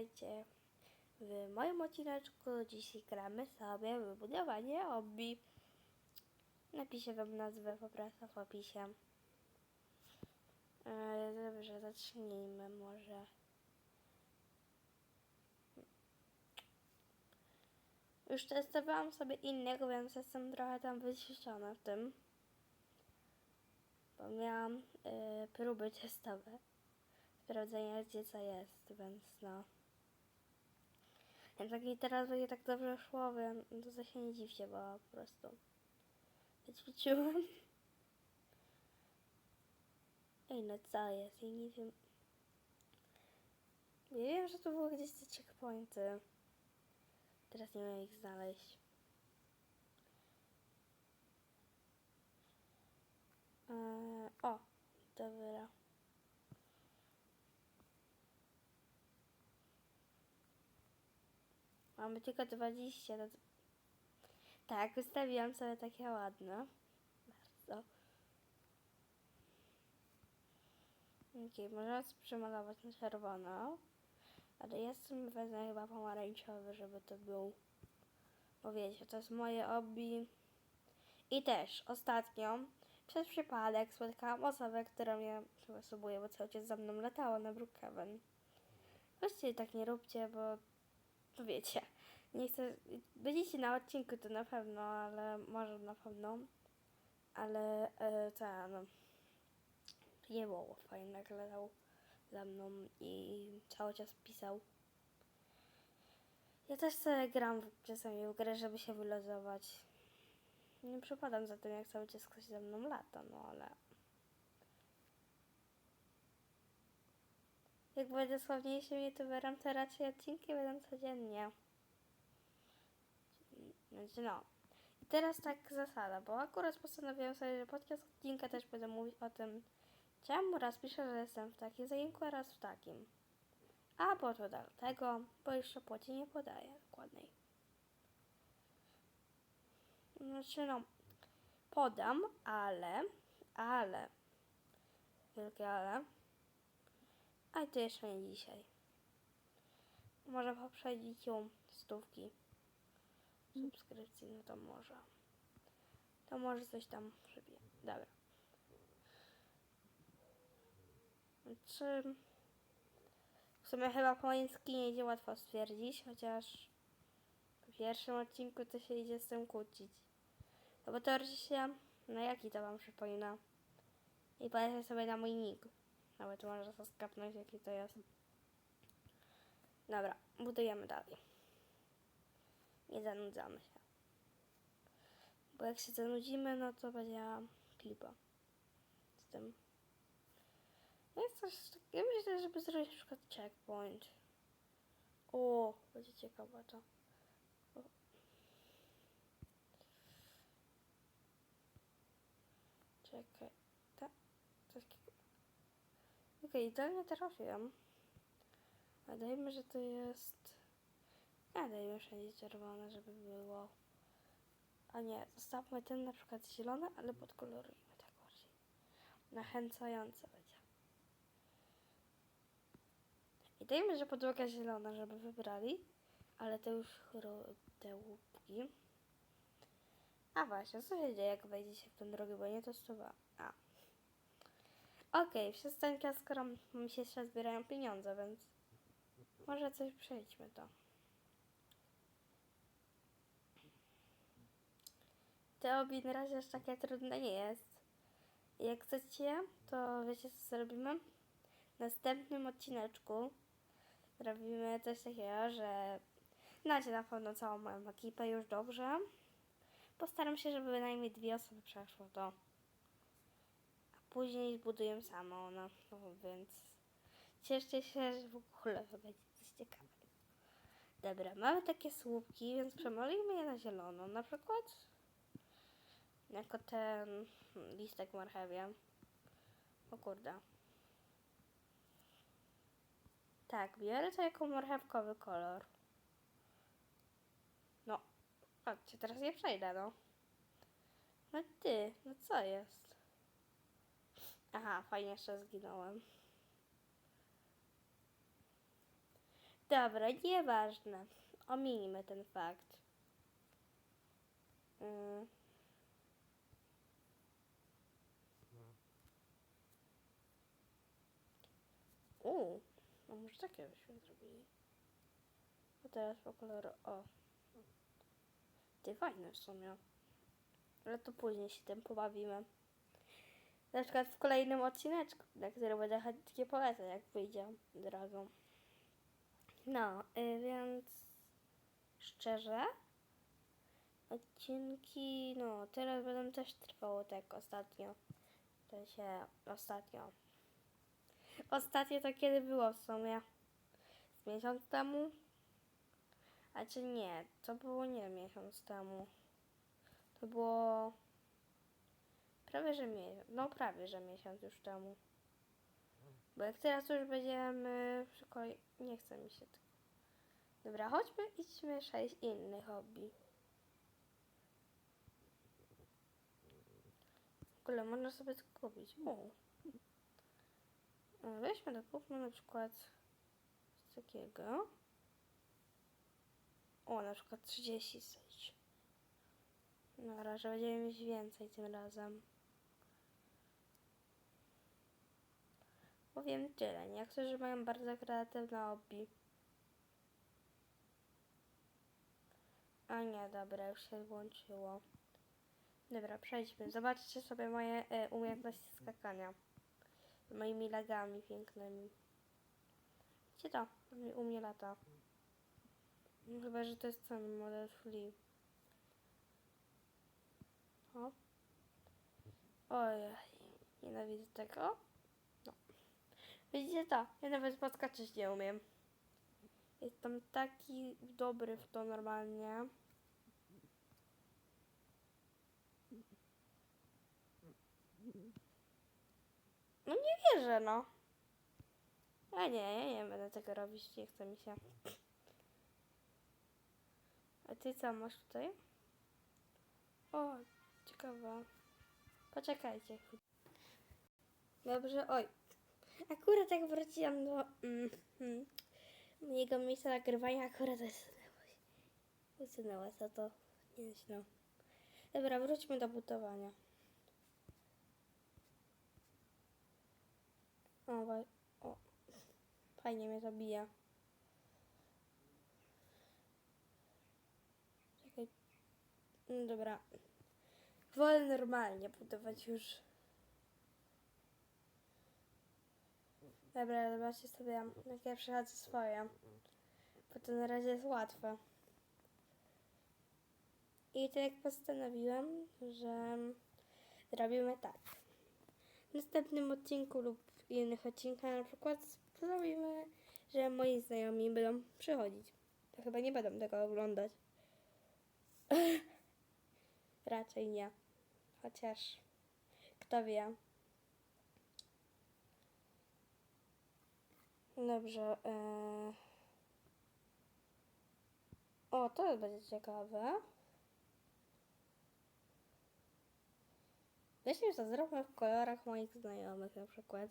witajcie w moim odcineczku. Dzisiaj gramy sobie w budowanie obbi. Napiszę wam nazwę po prostu w opisie. E, dobrze, zacznijmy może. Już testowałam sobie innego, więc jestem trochę tam wyciszona w tym. Bo miałam y, próby testowe. Sprawdzenia gdzie co jest, więc no. Jak tak mi teraz będzie tak dobrze szło, więc no to się nie dziwcie, bo po prostu wyćwiczyłam. Ej, no co jest? Ja nie wiem. Ja wiem, że to były gdzieś te checkpointy. Teraz nie wiem ich znaleźć. Eee, o, dobra. Mamy tylko 20. No to... Tak, wystawiłam sobie takie ładne. Bardzo. Okej, możemy sobie przemalować na czerwono. Ale ja sobie wezmę chyba pomarańczowy, żeby to był... Bo wiecie, to jest moje hobby. I też ostatnio przez przypadek spotkałam osobę, która mnie przysługuje, bo cały czas za mną latała na Brookhaven. Właściwie tak nie róbcie, bo wiecie. Nie chcę. Będziecie na odcinku to na pewno, ale może na pewno. Ale e, ta, no. Nie było fajnie, jak latał za mną i cały czas pisał. Ja też sobie gram czasami w grę, żeby się wylozować. Nie przepadam za tym, jak cały czas ktoś ze mną lata, no ale... Jak będę sławniejszym youtuberem, to raczej odcinki będą codziennie. Znaczy no. I teraz tak zasada, bo akurat postanowiłam sobie, że podcast odcinka też będę mówić o tym, czemu raz piszę, że jestem w takim zajęciu, a raz w takim. A bo to dlatego, bo jeszcze płaci nie podaję dokładnej. Znaczy no, podam, ale, ale, wielkie ale, a to jeszcze nie dzisiaj. Może poprzedzić ją stówki subskrypcji, no to może. To może coś tam przybije. Dobra. Czy w sumie chyba po skinie idzie łatwo stwierdzić, chociaż w pierwszym odcinku to się idzie z tym kłócić. No bo teoretycznie, no jaki to wam przypomina? I patrzę sobie na mój nick. Nawet może to skapnąć jaki to jest. Dobra, budujemy dalej. Nie zanudzamy się. Bo jak się zanudzimy, no to będzie klipa z tym. No jest coś tak- Ja myślę, żeby zrobić na przykład checkpoint. O, będzie ciekawe to. Czekaj. Okej, idealnie trafiłem. A dajmy, że to jest... A dajmy wszędzie czerwone, żeby było. A nie, zostawmy ten na przykład zielony, ale podkolorujmy tak bardziej. Nachęcające będzie. I dajmy, że podłoga zielona, żeby wybrali, ale to już te łupki. A właśnie, co się dzieje, jak wejdziecie w tę drogę, bo nie testowałam. Okej, okay, skoro mi się jeszcze zbierają pieniądze, więc może coś przejdźmy to. Obi na razie aż takie trudne nie jest. Jak chcecie, to wiecie co zrobimy? W następnym odcineczku robimy coś takiego, że znacie na pewno całą moją ekipę już dobrze. Postaram się, żeby bynajmniej dwie osoby przeszło to. Później zbuduję samą, no, no więc cieszcie się, że w ogóle będzie coś ciekawego. Dobra, mamy takie słupki, więc przemalujmy je na zielono. Na przykład jako ten listek marchewia. O kurde. Tak, biorę to jako marchewkowy kolor. No, chodźcie, teraz nie przejdę, no. No ty, no co jest? Aha, fajnie jeszcze zginąłem. Dobra, nieważne. Ominijmy ten fakt. Mm. No może takie byśmy zrobili. A teraz po koloru, o. Ty fajne w sumie. Ale to później się tym pobawimy. Na przykład w kolejnym odcineczku, na który będę chętnie polecać, jak wyjdzie razu. No, y, więc szczerze, odcinki, no teraz będą też trwało tak ostatnio. To się ostatnio. Ostatnio to kiedy było w sumie? Miesiąc temu? A czy nie, to było nie miesiąc temu. To było prawie że miesiąc, no prawie że miesiąc już temu. Bo jak teraz już będziemy w szkole, nie chce mi się tego. Dobra, chodźmy idźmy sześć innych hobby. W ogóle można sobie to kupić. O. O, Weźmy to, kupmy na przykład coś takiego. O, na przykład 30 coś. Na razie będziemy mieć więcej tym razem. Powiem tyle. Niektórzy mają bardzo kreatywne hobby. A nie, dobra, już się włączyło. Dobra, przejdźmy. Zobaczcie sobie moje e, umiejętności skakania. Moimi lagami pięknymi. Gdzie to? U mnie lata. No, chyba, że to jest ten model free. O. Ojej, nienawidzę tego. Widzicie to? Ja nawet podskoczyć nie umiem. Jestem taki dobry w to normalnie. No nie wierzę, no. A nie, ja nie będę tego robić, nie chce mi się. A ty co masz tutaj? O, ciekawe. Poczekajcie. Dobrze, oj. Akurat jak wróciłam do mm, mm, mojego miejsca nagrywania, akurat usunęło się. Usunęła się to nieźle. Dobra, wróćmy do budowania. O, o. Fajnie mnie zabija. Czekaj. No dobra. Wolę normalnie budować już. Dobra, zobaczcie sobie, jak ja przechodzę swoje. Bo to na razie jest łatwe. I tak postanowiłam, że zrobimy tak. W następnym odcinku lub innych odcinkach na przykład zrobimy, że moi znajomi będą przychodzić. To chyba nie będą tego oglądać. Raczej nie. Chociaż kto wie. Dobrze. e, O, to będzie ciekawe. Weźmy to zróbmy w kolorach moich znajomych na przykład.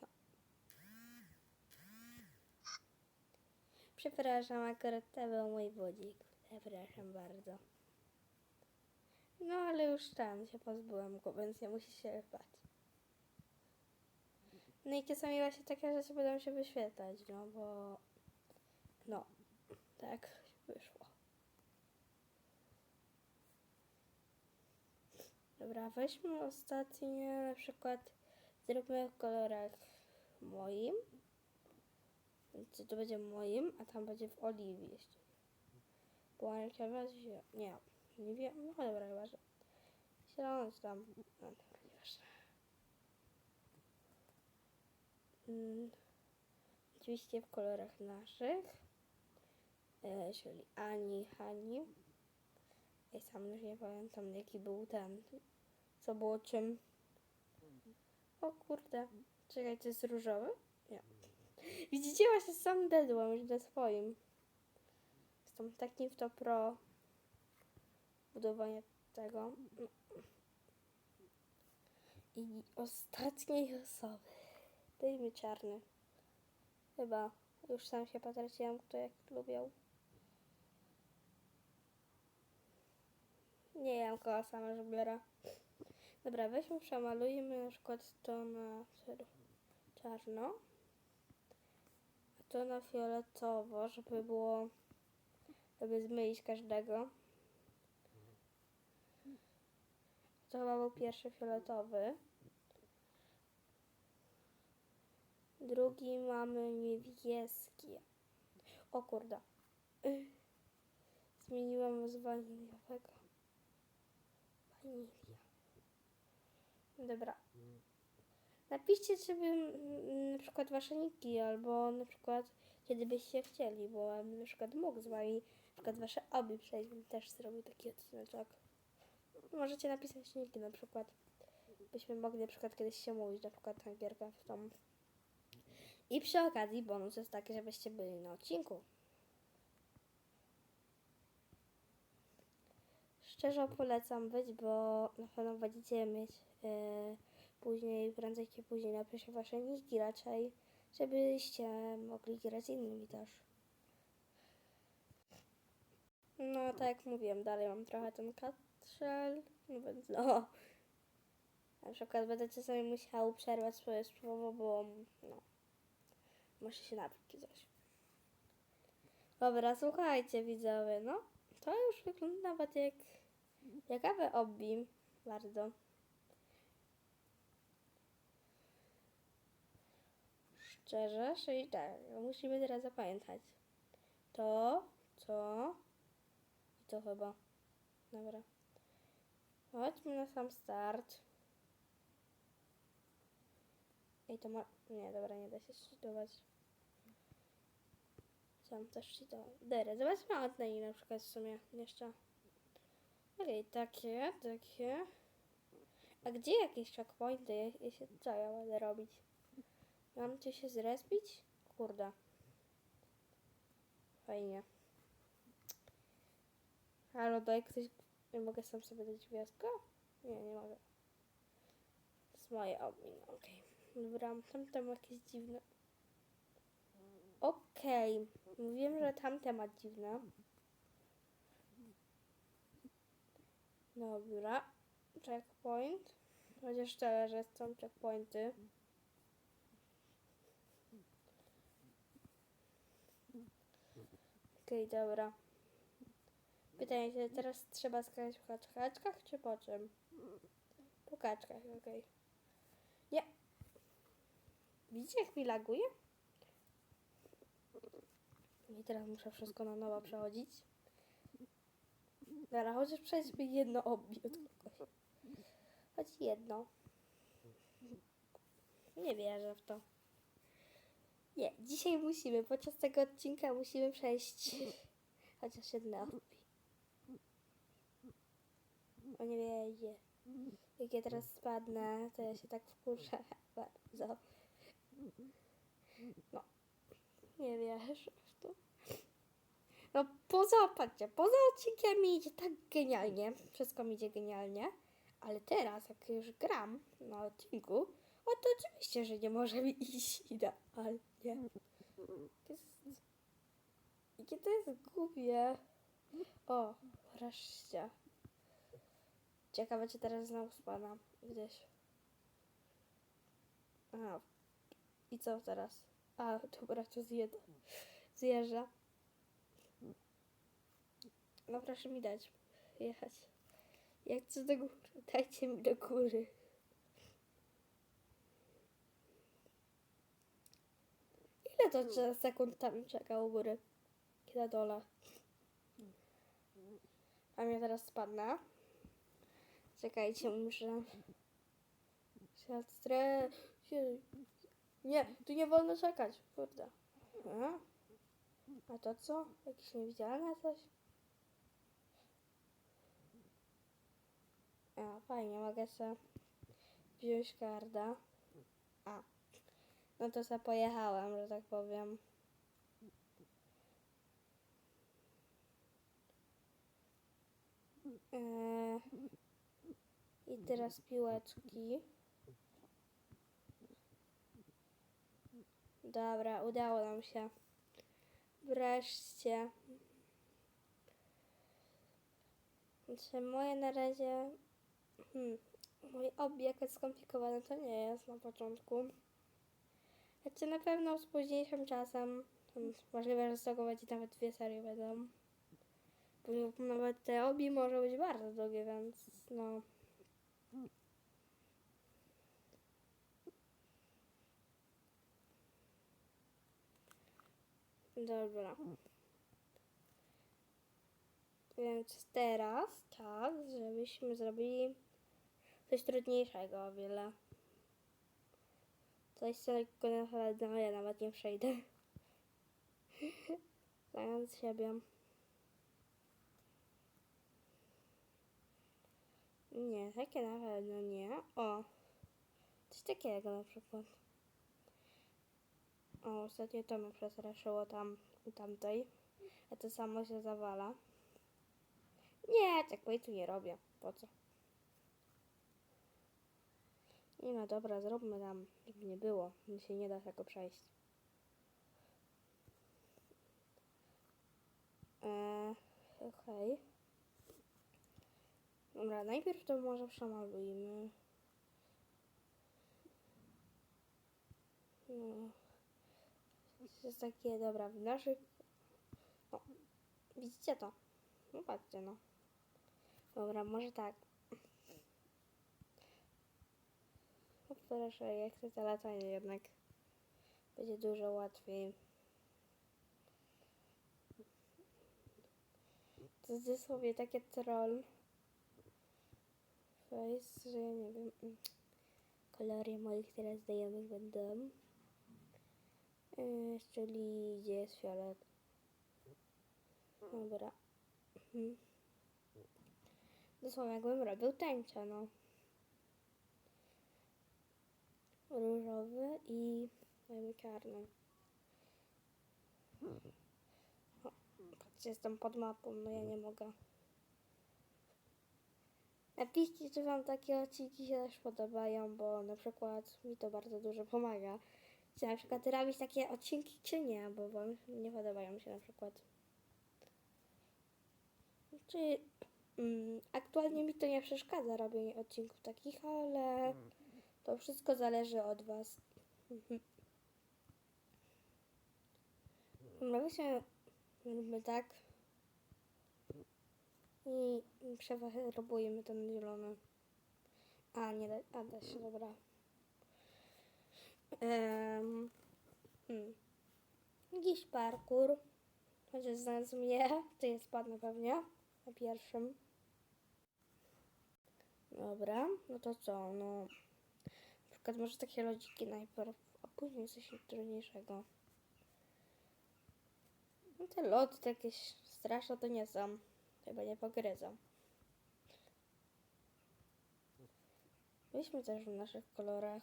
No. Przepraszam, akurat to był mój budzik. Przepraszam bardzo. No ale już tam się pozbyłem go, więc nie musi się bać. No i czasami właśnie takie rzeczy będą się wyświetlać, no bo... No, tak wyszło. Dobra, weźmy ostatnie, na przykład zróbmy w kolorach moim. Więc to będzie moim, a tam będzie w oliwie jeszcze. Pomarańczowa, zio- nie, nie wiem, no dobra, chyba, że zielony czy tam, no dobra, nieważne. Mm, oczywiście w kolorach naszych, e, czyli Ani, Hani. Ja sam już nie pamiętam jaki był ten, co było czym. O kurde, czekaj, to jest różowy? Nie. Widzicie, właśnie sam dedłem już na swoim. Jestem taki w to pro budowanie tego. I ostatniej osoby. Dajmy czarny. Chyba. Już sam się potraciłam, kto jak lubiał. Nie wiem, kogo sama wybiera. Dobra, weźmy, przemalujmy na przykład to na czarno. A to na fioletowo, żeby było, żeby zmylić każdego. To chyba był pierwszy fioletowy. Drugi mamy niebieski. O kurde. Zmieniłam z waniliowego. Wanilia. Dobra. Napiszcie, mm, na przykład wasze niki, albo na przykład kiedy byście chcieli, bo na przykład mógł z wami na przykład wasze obi przejść, bym też zrobił taki odcineczek. Możecie napisać niki na przykład. Byśmy mogli na przykład kiedyś się mówić, na przykład na gierkę w tą. I przy okazji bonus jest taki, żebyście byli na odcinku. Szczerze polecam być, bo na pewno będziecie mieć e, później, prędzej czy później napiszę wasze niki raczej, żebyście mogli grać z innymi też. No, tak jak mówiłem, dalej mam trochę ten katrzel, no więc no. Na przykład będę czasami musiał przerwać swoje słowo, bo no, muszę się czy coś. Dobra, słuchajcie widzowie, no, to już wygląda nawet jak ciekawe obbi, bardzo. Szczerze, czyli tak, musimy teraz zapamiętać. To, co i to chyba. Dobra. Chodźmy na sam start. Ej, to ma... Nie, dobra, nie da się szczytować. Sam też szczytował. Dobra, zobaczmy od niej na przykład w sumie jeszcze. Okej, takie, takie. A gdzie jakieś checkpointy? Ja, ja się, co ja będę robić? Mam tu się zrespić? Kurde. Fajnie. Halo, daj ktoś... Nie mogę sam sobie dać gwiazdkę? Nie, nie mogę. To jest moje opinion, okej. Dobra, tamte ma jakieś dziwne... Okej. Mówiłem, że tamte ma dziwne. Dobra. Checkpoint. Chociaż tyle, że są checkpointy. Okej, dobra. Pytanie, czy teraz trzeba skakać po kaczkach, czy po czym? Po kaczkach, okej. Nie. Widzicie, jak mi laguje? I teraz muszę wszystko na nowo przechodzić. Dobra, chociaż przejdźmy jedno obi od kogoś. Choć jedno. Nie wierzę w to. Nie, dzisiaj musimy, podczas tego odcinka musimy przejść chociaż jedno obi. O nie wierzę. Jak ja teraz spadnę, to ja się tak wkurzę bardzo. No, nie wierzę. No poza, patrzcie, poza odcinkiem mi idzie tak genialnie, wszystko mi idzie genialnie, ale teraz, jak już gram na odcinku, o to oczywiście, że nie może mi iść idealnie. Jakie to jest głupie. O, wreszcie. Ciekawe, czy teraz znowu spadam gdzieś. Aha. I co teraz? A, dobra, to zjedę. Zjeżdża. No proszę mi dać jechać. Jak chcę do góry, dajcie mi do góry. Ile to czas sekund tam czeka u góry? Na dole. A ja teraz spadnę. Czekajcie, muszę... Stres... Nie, tu nie wolno czekać. Kurde. A? A to co? Jakieś niewidzialne coś? A, fajnie, mogę sobie wziąć karda. A, no to sobie pojechałem, że tak powiem. Eee, I teraz piłeczki. Dobra, udało nam się. Wreszcie. Znaczy moje na razie... Hmm, mój obieg jest skomplikowany, to nie jest na początku. Znaczy na pewno z późniejszym czasem. Możliwe, że z tego będzie nawet dwie serie będą. Nawet te obi może być bardzo długie, więc no... Dobra. Więc teraz czas, żebyśmy zrobili coś trudniejszego o wiele. Coś, co lekko naprawdę no, ja nawet nie przejdę. Znając siebie. Nie, takie na pewno nie. O! Coś takiego na przykład. O, ostatnio to mnie przestraszyło tam u tamtej. A to samo się zawala. Nie, tak tu nie robię. Po co? Nie no dobra, zróbmy tam, żeby nie było. Mi się nie da tego przejść. Eee, okej. Dobra, najpierw to może przemalujmy. No. To jest takie, dobra, w naszych... O, widzicie to? No patrzcie, no. Dobra, może tak. No proszę, ja chcę to latanie jednak. Będzie dużo łatwiej. To jest dosłownie takie troll. Face, że ja nie wiem. Kolory moich teraz znajomych będą. Yy, czyli gdzie jest fiolet? Dobra. Mhm. Dosłownie jakbym robił tęczę, no. Różowy i dajmy czarny. O, jestem pod mapą, no ja nie mogę. Napiszcie, czy wam takie odcinki się też podobają, bo na przykład mi to bardzo dużo pomaga. Czy na przykład robić takie odcinki, czy nie, bo wam nie podobają się na przykład. Czy aktualnie mi to nie przeszkadza robienie odcinków takich, ale to wszystko zależy od was. Mhm. Dobra, weźmy, róbmy tak. I przefarbujemy ten zielony. A, nie da, a da się, dobra. Um, hmm. Parkour. Chociaż znając mnie, to jest padnę pewnie na pierwszym. Dobra, no to co, no... Na przykład może takie lodziki najpierw, a później coś trudniejszego. No te lody to jakieś straszne to nie są. Chyba nie pogryzą. Weźmy też w naszych kolorach.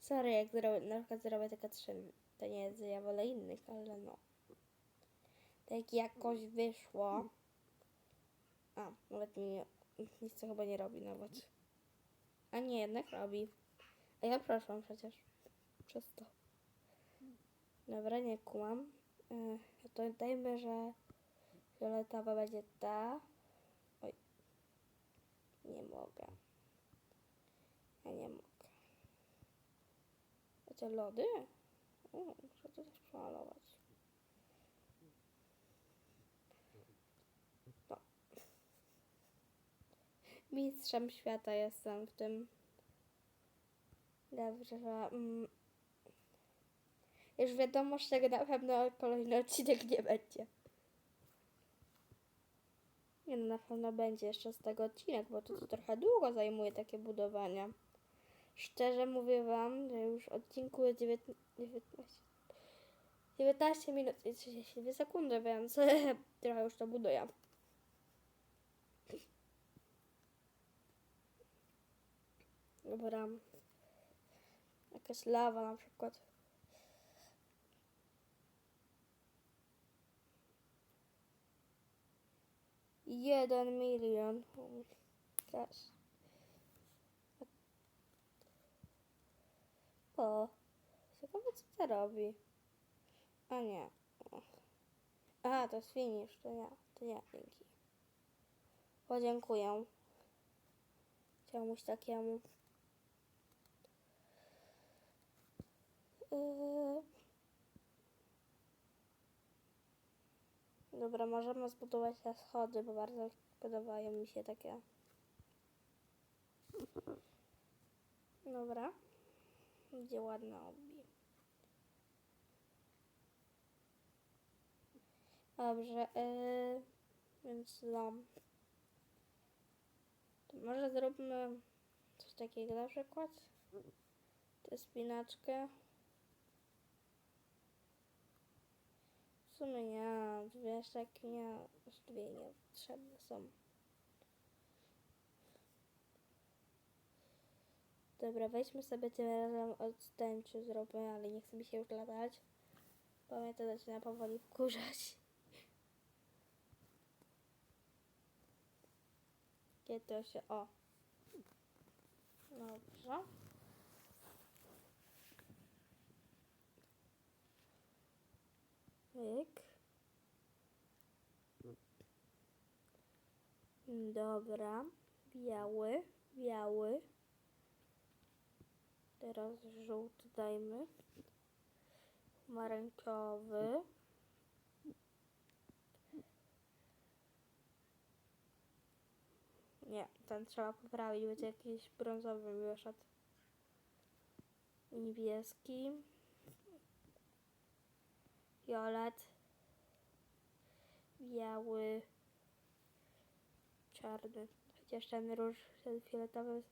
Sorry, jak zrobię, na przykład zrobię tylko trzy, to nie jest, ja wolę innych, ale no. Tak jakoś wyszło. A, nawet nie, nic to chyba nie robi nawet. A nie, jednak robi. A ja proszę przecież. Przez to. Dobra, nie kłam. Yy, to dajmy, że fioletowa będzie ta. Oj. Nie mogę. Ja nie mogę. A te lody? O, muszę to też przemalować. No. Mistrzem świata jestem w tym. Dobrze, mm, już wiadomo, z czego na pewno kolejny odcinek nie będzie. Nie no, na pewno będzie jeszcze z tego odcinek, bo to, to trochę długo zajmuje takie budowania. Szczerze mówię wam, że już odcinku jest 19, 19, 19 minut i 32 sekundy, więc trochę już to buduję. Dobra. Jakaś lawa na przykład. Jeden milion. Też. Oho. Ciekawe, co to robi. A nie. Aha, to jest finish. To nie, to nie, dzięki. Podziękuję. Czemuś takiemu. Dobra, możemy zbudować te schody, bo bardzo podobają mi się takie. Dobra. Gdzie ładna obi. Dobrze, yy, więc no. To może zróbmy coś takiego na przykład. Tę spinaczkę. Sumie nie, dwie takie nie, już dwie nie potrzebne są. Dobra, weźmy sobie tym razem od tęczy zróbmy, ale nie chce mi się już latać. To zaczyna powoli wkurzać. Kiedy to się... O. Dobrze. Myk. Dobra. Biały, biały. Teraz żółty dajmy. Pomarańczowy. Nie, ten trzeba poprawić, będzie jakiś brązowy wyszedł. Niebieski. Fiolet. Biały. Czarny. Chociaż ten róż, ten fioletowy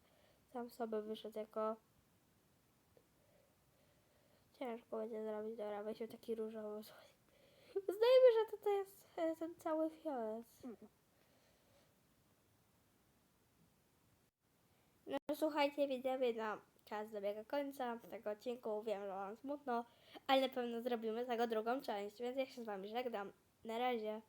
sam sobie wyszedł jako... Ciężko będzie zrobić, dobra, weźmy taki różowy. Zdajmy, że to, to jest e, ten cały fiolet. No słuchajcie, widzowie, no czas dobiega końca tego odcinku. Wiem, że mam smutno, ale na pewno zrobimy tego drugą część, więc ja się z wami żegnam. Na razie.